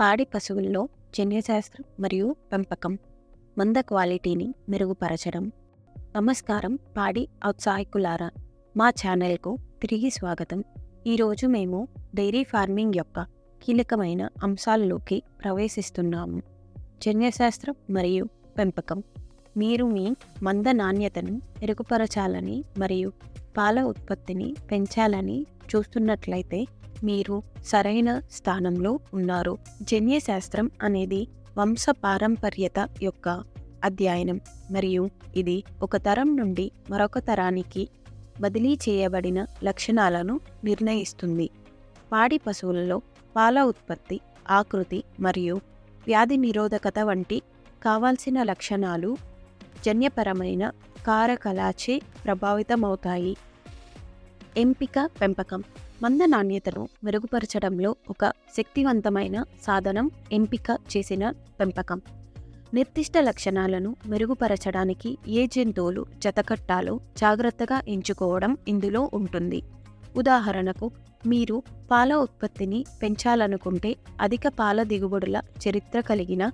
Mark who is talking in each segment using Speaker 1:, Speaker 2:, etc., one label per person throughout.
Speaker 1: పాడి పశువుల్లో జన్యుశాస్త్రం మరియు పెంపకం మంద క్వాలిటీని మెరుగుపరచడం. నమస్కారం పాడి ఔత్సాహికులారా. మా ఛానల్కు తిరిగి స్వాగతం. ఈరోజు మేము డైరీ ఫార్మింగ్ యొక్క కీలకమైన అంశాల్లోకి ప్రవేశిస్తున్నాము. జన్యశాస్త్రం మరియు పెంపకం. మీరు మీ మంద నాణ్యతను మెరుగుపరచాలని మరియు పాల ఉత్పత్తిని పెంచాలని చూస్తున్నట్లయితే మీరు సరైన స్థానంలో ఉన్నారు. జన్యశాస్త్రం అనేది వంశ పారంపర్యత యొక్క అధ్యయనం. మరియు ఇది ఒక తరం నుండి మరొక తరానికి బదిలీ చేయబడిన లక్షణాలను నిర్ణయిస్తుంది. పాడి పశువులలో పాల ఉత్పత్తి ఆకృతి మరియు వ్యాధి నిరోధకత వంటి కావాల్సిన లక్షణాలు జన్యపరమైన కారకలాచే ప్రభావితమవుతాయి. ఎంపిక పెంపకం. మంద నాణ్యతను మెరుగుపరచడంలో ఒక శక్తివంతమైన సాధనం ఎంపిక చేసిన పెంపకం. నిర్దిష్ట లక్షణాలను మెరుగుపరచడానికి ఏ జంతువులు జతకట్టాలో జాగ్రత్తగా ఎంచుకోవడం ఇందులో ఉంటుంది. ఉదాహరణకు మీరు పాల ఉత్పత్తిని పెంచాలనుకుంటే అధిక పాల దిగుబడుల చరిత్ర కలిగిన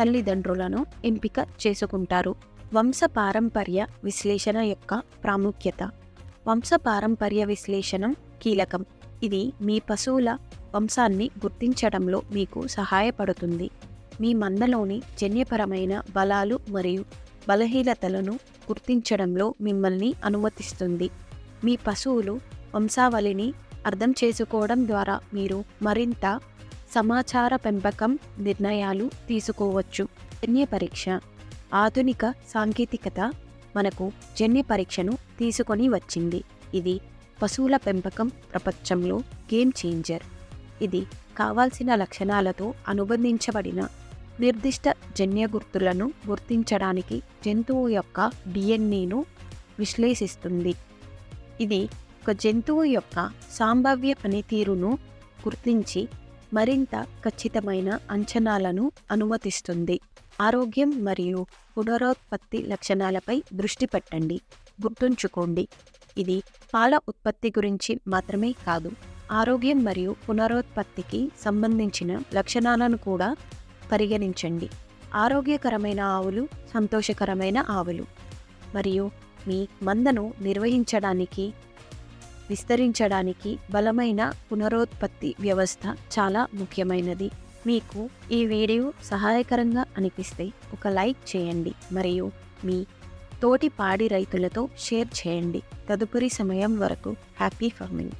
Speaker 1: తల్లిదండ్రులను ఎంపిక చేసుకుంటారు. వంశ పారంపర్య విశ్లేషణ యొక్క ప్రాముఖ్యత. వంశ పారంపర్య విశ్లేషణం కీలకం. ఇది మీ పశువుల వంశాన్ని గుర్తించడంలో మీకు సహాయపడుతుంది. మీ మందలోని జన్యపరమైన బలాలు మరియు బలహీనతలను గుర్తించడంలో మిమ్మల్ని అనుమతిస్తుంది. మీ పశువులు వంశావళిని అర్థం చేసుకోవడం ద్వారా మీరు మరింత సమాచార పెంపకం నిర్ణయాలు తీసుకోవచ్చు. జన్య పరీక్ష. ఆధునిక సాంకేతికత మనకు జన్య పరీక్షను తీసుకొని వచ్చింది. ఇది పశువుల పెంపకం ప్రపంచంలో గేమ్ చేంజర్. ఇది కావాల్సిన లక్షణాలతో అనుబంధించబడిన నిర్దిష్ట జన్య గుర్తులను గుర్తించడానికి జంతువు యొక్క డిఎన్ఏను విశ్లేషిస్తుంది. ఇది ఒక జంతువు యొక్క సాంభావ్య పనితీరును గుర్తించి మరింత ఖచ్చితమైన అంచనాలను అనుమతిస్తుంది. ఆరోగ్యం మరియు పునరుత్పత్తి లక్షణాలపై దృష్టి పెట్టండి. గుర్తుంచుకోండి. ఇది పాల ఉత్పత్తి గురించి మాత్రమే కాదు ఆరోగ్యం మరియు పునరుత్పత్తికి సంబంధించిన లక్షణాలను కూడా పరిగణించండి. ఆరోగ్యకరమైన ఆవులు సంతోషకరమైన ఆవులు. మరియు మీ మందను నిర్వహించడానికి విస్తరించడానికి బలమైన పునరుత్పత్తి వ్యవస్థ చాలా ముఖ్యమైనది. మీకు ఈ వీడియో సహాయకరంగా అనిపిస్తే ఒక లైక్ చేయండి. మరియు మీ తోటి పాడి రైతులతో షేర్ చేయండి. తదుపరి సమయం వరకు హ్యాపీ ఫార్మింగ్.